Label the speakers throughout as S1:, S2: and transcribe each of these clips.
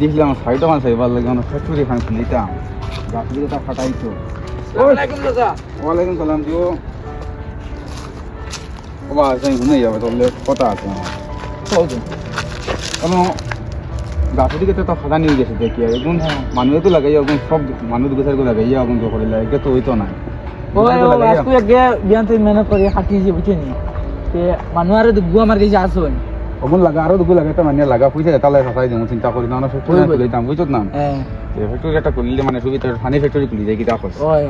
S1: দেখলাম সাইড আমার সাইবার লাগে আমার ফ্যাক্টরি খান খুলিতাম গাছগুলো তো ফাটাইতো ওয়ালাইকুম সালাম। দিও আমি যাবে কথা আছে আমার। কেন গাছের দিকে তো ফাটা নিয়ে গেছে দেখি এখন মানুহে তো লাগাই এখন সব মানুষ দুকে লাগাই এখন তো করে লাগে তো হইতো না।
S2: বিয়ান মেহনত করে হাঁটিয়েছি বুঝছেনি তে মানুষ আর দুগু আমার কাছে আসবেন
S1: ওগুন লাগা আরও দুগু লাগে তো মানে লাগা পয়সা তাহলে ফাটাই দেবো চিন্তা করি না ফ্যাক্টরি
S2: বলে।
S1: খুলিতাম বুঝছ না
S2: হ্যাঁ
S1: ফ্যাক্টরি একটা খুলিলে মানে সুবিধা ফানি ফ্যাক্টরি খুলি যায় কিতা করছে
S2: ওই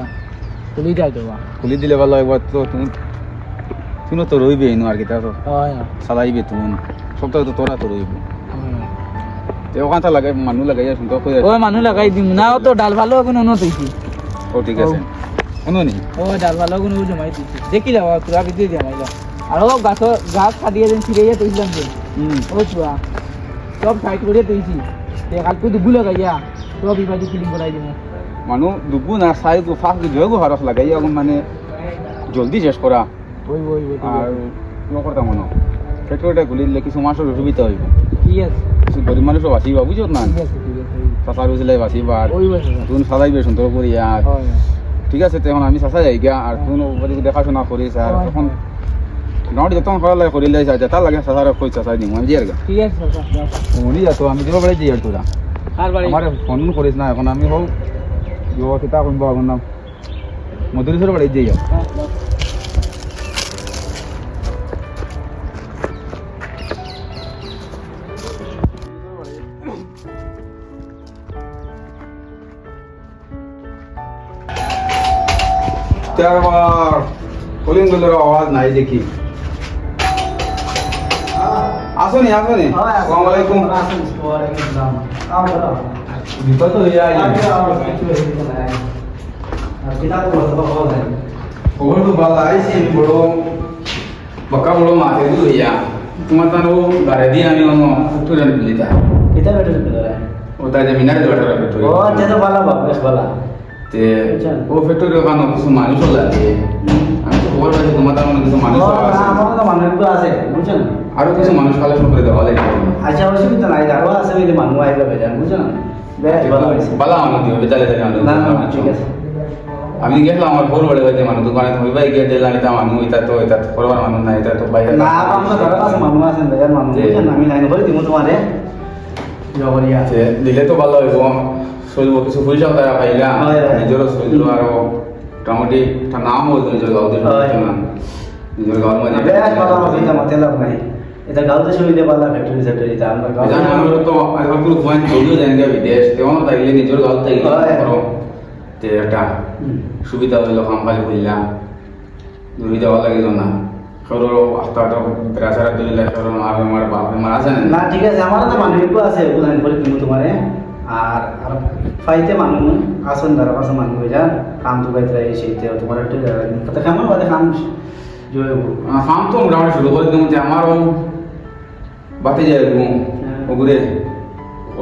S2: তুলি যাই দেবা
S1: খুলি দিলে ভালো একবার তো তুমি তুমিও তো রইবে এনো আর কি তা তো চালাইবে তুমি সপ্তাহে তো তোরা তো রইবে তো ওখান থেকে লাগাই মানুষ লাগাই শুনতে কই
S2: ওই মানুষ লাগাই দিম। না তো ডাল ভালো এখন অন্য তুইছি
S1: ও ঠিক আছে। শুনো নি?
S2: ও ডাল ভালো ও জমাই দিছি। দেখি যাওয়া তোরা ভিতরে জমাই যাও আর ও গাছ গাছ কাটিয়ে দিন ছিঁড়ে গিয়ে তুইছিলাম যে।
S1: হুম
S2: ও চুয়া সব সাইড করে তে কালকে দুবু লাগাইয়া সব ইবাজি ফিলিং করাই দিব।
S1: মানুষ দুবু না গো ফাঁক জয়গো হারস লাগাই এখন মানে জলদি শেষ করা।
S2: ওই ওই ওই
S1: আর করতাম মনে ফ্যাক্টরিটা খুলি দিলে কিছু মাসের অসুবিধা হইব।
S2: ঠিক আছে।
S1: কিছু গরিব মানুষও বাঁচিবা বুঝো না? চাষা বুঝলে বাঁচিবা আর তুমি সাজাইবে সুন্দর করি আর ঠিক আছে তখন আমি চাষা যাই গিয়া আর তুমি ওপরে দেখাশোনা করিস আর
S2: হয়।
S1: তখন লাগে করিলে যায় যেটা লাগে চাষারে কই চাষাই দিম আমি দিয়ে
S2: ঠিক আছে
S1: উনি যাতো আমি দিব পারি দিয়ে তোরা
S2: কার বাড়ি?
S1: আমার ফোন করিস না এখন আমি হোক দিব কিতা করব এখন নাম? মধুরেশ্বর বাড়ি যাও
S2: যাও।
S1: চারবার কলিং বেলের আওয়াজ নাই দেখি। আসুনি আসুনি আসসালামু আলাইকুম বিপদ হয়ে যায় খবর তো ভালো আইছি আমি বড় বাক্কা বড় মাঠে লইয়া তোমার তার ও গাড়ি দিয়ে আমি অন্য তুলে দিলিতা ও তাই যে মিনারে জোয়াটার ফ্যাক্টরি তে ও ফ্যাক্টরি ওখানে কিছু মানুষ লাগে আমি তো খবর পাইছি তোমার তার মনে কিছু মানুষ আছে। আরও কিছু মানুষ কালেকশন করে দেওয়া লাগে।
S3: আচ্ছা অসুবিধা নাই আরও আছে বলে মানুষ আইবে বেজান বুঝছ না বেশ ভালো
S1: বালা মানুষ দিবে বেচারে থাকে মানুষ
S3: না না ঠিক আছে।
S1: আমি গেলাম আমার বড় বড় হইতে মানুষ দোকানে তুমি ভাই গিয়ে দিলাম এটা মানুষ এটা তো এটা করবার মানুষ না এটা তো বাইরে
S3: না আমরা ধরো আছে মানুষ আছেন বেজান মানুষ। আমি লাইন করে দিব তোমারে।
S1: আছে দিলে তো ভালো হইব। চলব কিছু তারা পাইলা
S3: হয়, হয়।
S1: নিজেরও চলল আর। মোটামুটি একটা নাম হইতো নিজের গাঁও দিয়ে নিজের গাঁওর মাঝে
S3: বেশ ভালো আমার এটা মাতে লাভ নাই এটা গাঁওতে সুবিধা পালা ফ্যাক্টরি সেক্টরি তা আমরা গাঁও
S1: জানি আমরা তো একবার পুরো পয়েন্ট চলিও যাই গিয়া বিদেশ তেমন তাইলে নিজের গাঁও তাইলে করো তে একটা সুবিধা হইল কাম খালি করলাম দূরে যাওয়া লাগিল না সরো আস্তে আস্তে প্রেসার দিলে সরো আর আমার বাপ আমার আছে না
S3: ঠিক আছে আমার তো মানুষ আছে লাইন করে দিব তোমারে আর ফাইতে মানুষ আসুন কাছে মানুষ হয়ে যান কাম তো গাইতে এই সেইতে তোমার একটু কথা কেমন বাদে কাম
S1: ফার্ম তো মোটামুটি শুরু করে দিলাম যে আমারও বাতে যাই ওগুলো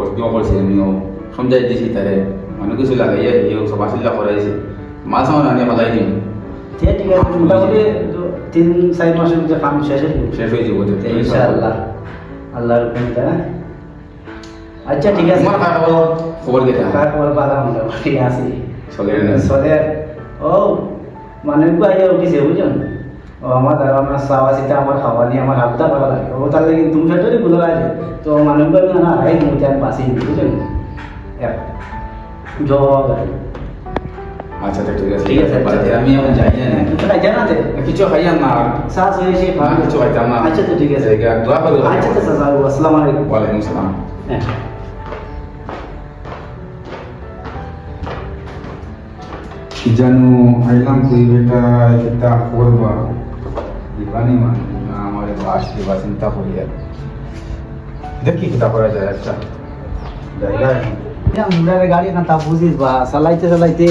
S1: জমা করছি আমি ও সমঝাই দিছি তারে। অনেক কিছু লাগাইয়া ইয়ে সব আসিল্লা করাইছে মাল সামান আনিয়ে পালাই দিম
S3: ঠিক আছে মোটামুটি তো তিন চার মাসের মধ্যে কাম শেষ হয়ে
S1: শেষ হয়ে যাব।
S3: ইনশাআল্লাহ। আল্লাহর হুকুমতে আচ্ছা ঠিক আছে।
S1: তোমার কার খবর? কেটা
S3: কার খবর পালা মোটামুটি আছে।
S1: চলে না?
S3: চলে ও মানুষকে আইয়া উঠিছে বুঝছেন ও আমার দ্বারা আমার চাওয়া চিতা আমার খাওয়া নিয়ে আমার হাবদা করা লাগে। ও তার লাগে তুমি ফ্যাক্টরি গুলো আছে তো মানুষকে আমি না আই মুখে আমি বাঁচি বুঝছেন এক জবাব
S1: আচ্ছা ঠিক আছে।
S3: ঠিক আছে,
S1: বাড়িতে আমি এখন যাই না
S3: তোরা জানা দে
S1: কিছু খাইয়াম না আর
S3: শ্বাস হয়েছে
S1: না, কিছু খাইতাম না।
S3: আচ্ছা তো ঠিক আছে। আচ্ছা তো আসসালামু আলাইকুম।
S1: ওয়ালাইকুম সালাম
S3: হ্যাঁ।
S1: জানো আইলাম তুই বেটা চিন্তা করবা। দিবানি মান না আমার বাস দিবা চিন্তা করি আর দেখি কিতা করা যায় আচ্ছা জায়গা
S3: মুরারে গাড়ি না তা বুঝিস বা চালাইতে চালাইতে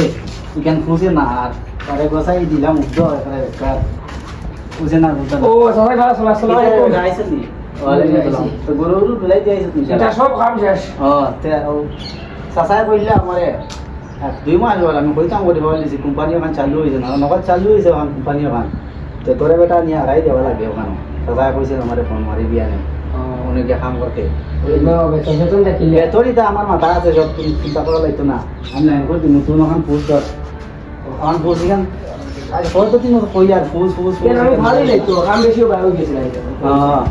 S3: ইখান খুঁজে না আর তারে গোসাই দিলাম উদ্দ এখানে বেকার বুঝে না
S2: ও সবাই ভালো চলা চলা
S3: গাইছে নি? ওয়ালাইকুম আসসালাম তো গরু গরু ধুলাই দিয়েছে
S2: এটা সব কাম শেষ।
S3: ও তে ও চাচাই কইলে আমারে এক দুই মাস হল আমি কইতাম করি ভাবছি কোম্পানি ওখান চালু হয়েছে না। নগদ চালু হয়েছে ওখান কোম্পানি ওখান। তো তোরে বেটা নিয়ে আগাই দেওয়া লাগে ওখানে। চাচাই কইছে আমারে ফোন মারি দিয়া নেই অনেকে কাম করতে।
S2: বেতন বেতন
S3: বেতনই তো আমার মাথা আছে সব চিন্তা করা লাগতো না। আমি লাইন করে দিই নতুন ওখান পোস্ট ওখান পোস্ট এখান আজ কত দিন কই আর ফুস
S2: ভালোই লাগতো কাম বেশি বাইরে গেছিল
S3: হ্যাঁ।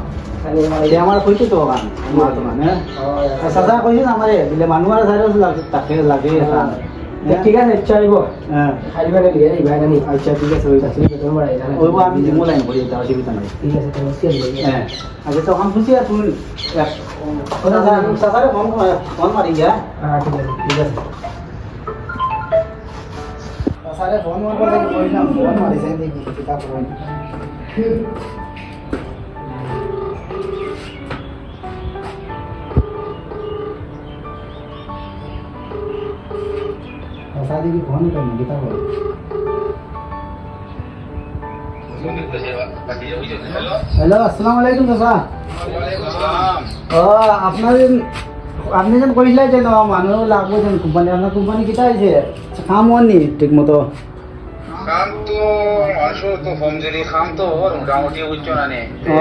S2: খালি আমার
S3: এটা আমার কইতো তো ওখান আমার তো মানে কইছে না আমারে দিলে মানুষ আর লাগে তাকে লাগে
S2: ঠিক আছে ইচ্ছা হইব
S3: হ্যাঁ
S2: খালি বাইরে লিয়ে যাই বাইরে নি?
S3: আচ্ছা ঠিক আছে ওইব আমি লাইন করি এটা অসুবিধা নাই।
S2: ঠিক আছে
S3: আচ্ছা তো খুশি আর তুমি সাদারে ফোন ফোন মারি গিয়া
S2: হ্যাঁ ঠিক আছে
S3: ঠিক আছে। ফোন মারবো ফোন মারিছে দেখি কিতা शादी की फोन करनी किता बोल হ্যালো আসসালামু আলাইকুম দাদা ও আপনার আপনি যেন কইলে যে ন মানুষ লাগবো যেন কোম্পানি আপনার কোম্পানি কিতা হয়েছে কাম হননি ঠিক মতো
S1: খাম তো মানুষ তো ফমজুরি খাম তো ওর মোটামুটি উচ্চ না নে
S3: ও,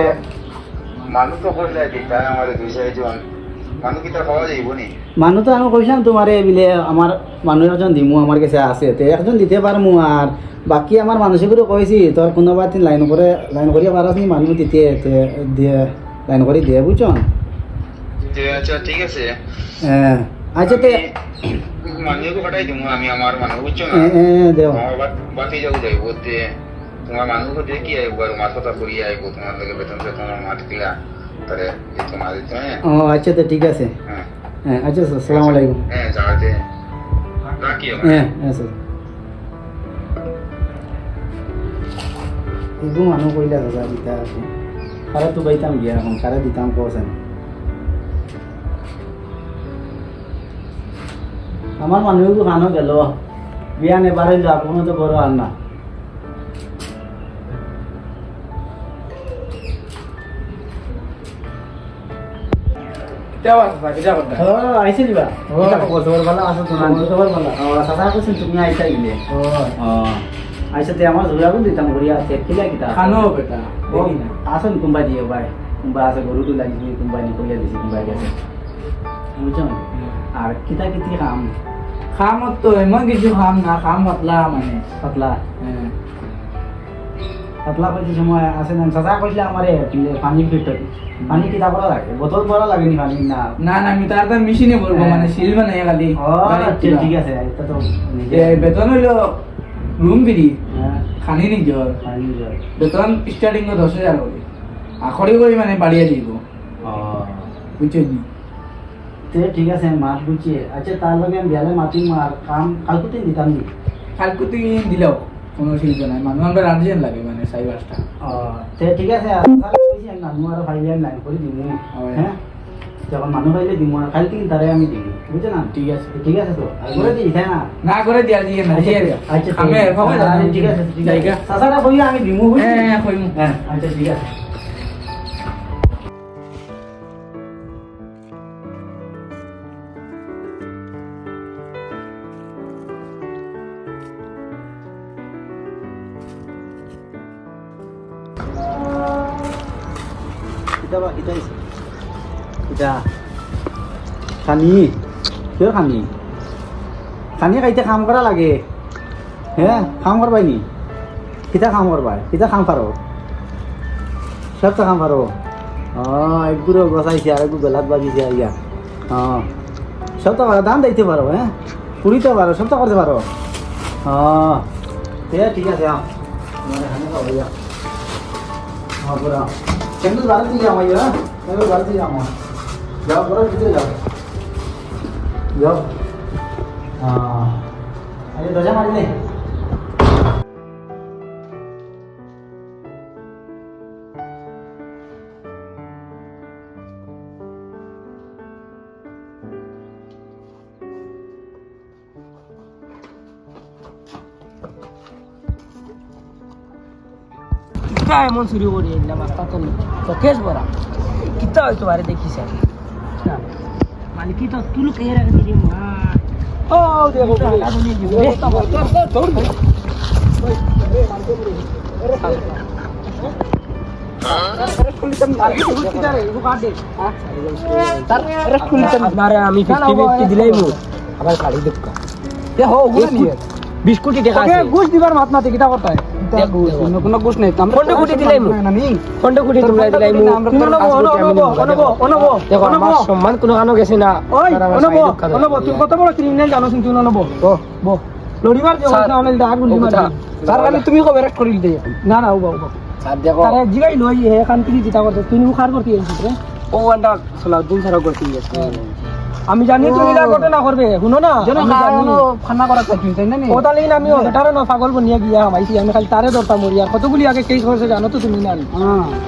S1: মানুষ তো করলে দিতা আমার দুই চারজন মানুষ
S3: তো আমি কইছিলাম তোমারে বিলে আমার মানুষ একজন দিমু আমার কাছে আছে। তে একজন দিতে পারমু আর বাকি আমার মানুষগুলো কইছি তোর কোনোবা দিন লাইন করে লাইন করিয়া পারাস নি মানুষ দিতে তে দিয়ে লাইন করে দিয়ে বুঝছন
S1: আচ্ছা ঠিক আছে।
S3: আচ্ছা তে
S1: মানুষকে পাঠাই দিব আমি আমার মানুষ বুঝছ না
S3: এ, এ, দেও।
S1: আমার বা- বাকি যাও যাইব তে। তোমার মানুষকে দেখি আইব আর কথা আইব তোমার লগে বেতন সেতন মাঠ কিলা তারে এই তোমার দিতে হ্যাঁ?
S3: ও আচ্ছা তো ঠিক আছে।
S1: হ্যাঁ।
S3: হ্যাঁ আচ্ছা স্যার সালাম আলাইকুম।
S1: হ্যাঁ যাওয়াতে রাখি
S3: হ্যাঁ হ্যাঁ স্যার। এইটো মানুহ কৰিলে দাদা দিতা আছে। কাৰাটো বাইতাম দিয়া এখন কাৰা দিতাম কচেন আমার মানুষগুলো খানো গেল। বিয়া নেবার হইল আপনার তো বড় আর না
S2: আছে
S3: আইছে দিবা? আছে তো সাদা কৈছিল তুমি আইছা গিলে
S2: ও।
S3: ও। আইছা তে আমার জোড়াগুলো দিতাম করিয়া তেকিলা কিতা
S2: খানো বেটা
S3: আসুন কোনবা দিয়ে ভাই। আছে গরুটো লাগিছে কোনবা নি কইয়া দিছে কোনবা গেছে। বুঝছেন? আর কিতা কিতি কাম
S2: খামত তো এমন কিছু খাম না খাম পাতলা মানে।
S3: পাতলা।
S2: হ্যাঁ।
S3: পাতলা কইছে সময় আছে না চাচা কইলে আমারে পানি ফিল্টার পানি কিতা করা লাগে বোতল ভরা লাগে নি পানি না।
S2: না না আমি তার মেশিনে বলব। মানে সিল বানাই খালি
S3: ঠিক আছে এটা তো
S2: বেতন হইল রুম বিড়ি খানি
S3: পানি জল
S2: বেতন স্টার্টিং দশ হাজার করে আখরি করে মানে বাড়িয়ে দিব বুঝছ নি?
S3: তে ঠিক আছে মাছ বুঝিয়ে আচ্ছা তার লগে আমি বিয়ালে মাতিম আর কাম কালকুতে দিতাম নি?
S2: কালকে তুই দিলেও। কোনো শিল্প নাই। মানুষ আমার আর্জেন্ট লাগে মানে সাই পাঁচটা।
S3: ও, তে ঠিক আছে মানুহ আর ফাইলে আমি লাইন করে দিম।
S2: হয়।
S3: যখন মানুহ ফাইলে দিমু আর কালকে তারে আমি দিম। বুঝছ না?
S2: ঠিক আছে।
S3: ঠিক আছে তো? করে দিই তাই না?
S2: না করে দিয়া দিয়ে না
S3: আচ্ছা ঠিক
S2: আমি
S3: আছে।
S2: ভাবে
S3: আচ্ছা, ঠিক আছে ঠিক আছে। চাচাটা কই আমি দিমু বুঝলি?
S2: হ্যাঁ হ্যাঁ
S3: হ্যাঁ আচ্ছা ঠিক আছে। এটা খানি কিয় খানি খানি কাইতে কাম করা লাগে হ্যাঁ কাম করবাই নি কিতা কাম করবাই কিতা কাম পারো সব তো কাম পারো একগুলো গছাইছে আর একটু গলাত বাজিছে ইয়া হ্যাঁ সব তো পারো দাম দিতে পারো হ্যাঁ পুরিতে পারো সব তো করতে পারো হ্যাঁ ঠিক আছে হ্যাঁ পুরা চেন্নাই বাড়িতে যাও হ্যাঁ বাড়িতে যাও Ya bırak gidiyor ya. Ya. Aa. Hadi doja marinle.
S2: কিতা এমন চুরি করি এগুলা মাস্তা তো কেশ ভরা কিতা হয়তো বারে দেখিস আর মালিকি তো তুল কে রাখ দিলি মা ও দেখো
S4: আমি ফিফটি ফিফটি দিলাই আবার কালি দুঃখ বিশ কোটি টাকা আছে।
S2: ঘুষ দিবার মাত না কিটা করতে কোনো ঘুষ নেই।
S4: ফন্ড কোটি দিলাই মু। কোটি তোমরা দিলাই মু। দেখো আমার সম্মান কোনো কানো গেছে না।
S2: ওই অনব
S4: চাই দুঃখ দেয়।
S2: অনব তুই কত বড় ক্রিমিনাল জানো তুই অনব।
S4: ও,
S2: বো। লড়িবার যে
S4: স্যার,
S2: অনেক দাগ গুলি
S4: ও কথা। তার কারণে তুমি কবে রেস্ট করি দিতে?
S2: না না উবা উবা।
S4: স্যার দেখো।
S2: তারে জিগাই লই হে খান তুই জিতা করতে। তুই খার করতে এসেছিস রে।
S4: ও আন্ডা সালাউদ্দিন স্যার করতে গেছে।
S2: আমি জানি তুমি এটা ঘটনা করবে শুনো না
S4: যেন
S2: আমি জানি।
S4: খানা করা থাকি তাই না
S2: ওটা লিন আমি ওটারও না পাগল বনিয়া গিয়া হামাইছি আমি খালি তারে ধরতাম মরিয়া কতগুলি আগে কেস হয়েছে জানো তো তুমি না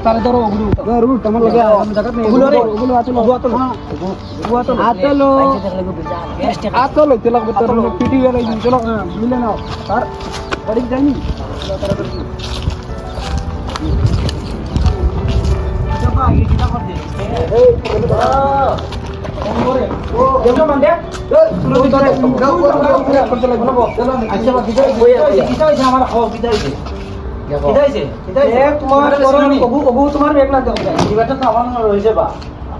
S2: তারে ধরো ওগুলো রুট আমার লগে ওগুলো রে ওগুলো আতলো আতলো ওগুলো আতলো আতলো আতলো তে লাগবে তোর পিটি গেলে চলো মিলে নাও তার বাড়ি যাইনি তোমার বেগ না
S3: রয়েছে বা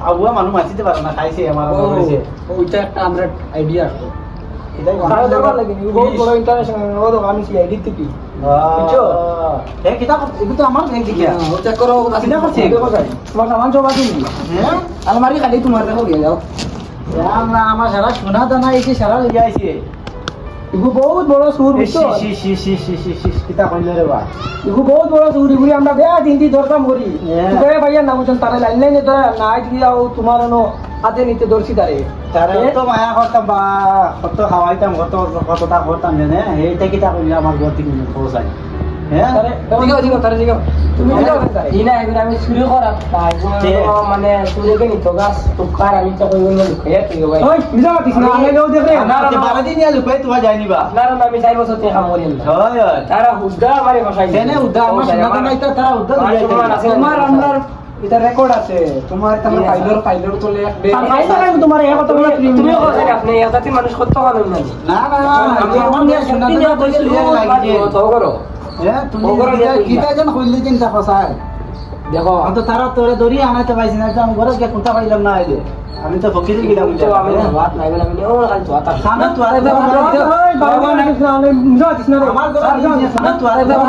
S3: আগুয়া মানুষ মাছিতে পারে না খাইছে আমার
S4: ওইটা একটা আইডিয়া
S3: আমার
S2: নি
S3: হ্যাঁ
S4: আলমারি খালি তোমার দেখো গিয়ে যাও।
S3: আমরা আমার সারা সোনা দানা এসে সারা লেগে আইছে
S2: ইগু বহুত বড় সুর বুঝছ?
S3: কিতা কইলে রে বা
S2: ইগু বহুত বড় সুর ইগুলি আমরা বেয়া দিন দিন ধরতাম করি।
S3: হ্যাঁ।
S2: তুই ভাইয়া না বুঝছেন তারা লাইন লাইনে ধরে নাইট দিয়াও তোমার অনো হাতে নিতে ধরছি তারে।
S3: তারে তো মায়া করতাম বা কত খাওয়াইতাম কত কতটা করতাম জানে? এইটা কিতা কইলে আমার ঘর থেকে
S4: মানে নিত গাছ আমি তো লুকাইয়া তারা
S3: উদ্ধার আমার এটা
S4: আছে।
S2: তোমার রেকর্ড আছে। তোমার তোমার ফাইলর ফাইলর তোলে এক ডে তোমার এক কথা বলে
S4: তুমি কথা আপনি এজাতি মানুষ কত কাম না
S3: না না না আমি আমার নিয়ে সোনা দানা কইছিল ইয়া লাগিছে
S4: তো করো। দেখো
S3: তা তারা তোরে দড়ি আনাইতে পাইছি না আমি ঘরে গিয়ে কোনটা পাইলাম না আইলে। আমি তো ফকির গেলাম
S4: তো আমি ভাত নাই বলে আমি ও খালি তো আতা
S3: খানা তো আরে দেব
S2: আমার
S3: আমার ঘরে নিয়ে সামনে তো আরে দেব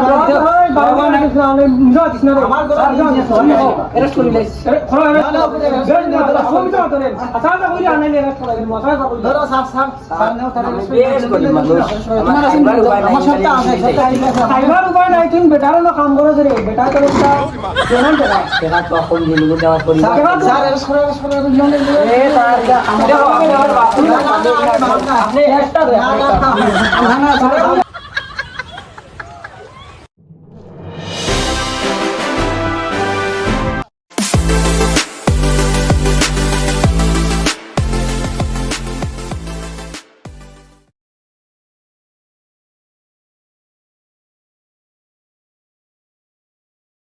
S3: আমার ঘরে নিয়ে সামনে
S4: এরা শুনি লাইছি
S3: ধরো সাফ সাফ সামনে তারা
S4: বেশ গরিব মানুষ
S3: আছে আমার সত্তা আছে সত্তা আছে
S2: কাম করে রে বেটা তো কেমন বেটা
S4: দেখা তো এখন দিনগুলো দেওয়া করি
S3: স্যার এস করে এস করে
S4: এ তার দেখো আমার বাপ
S2: আপনি একটা
S3: না না না না 감사합니다.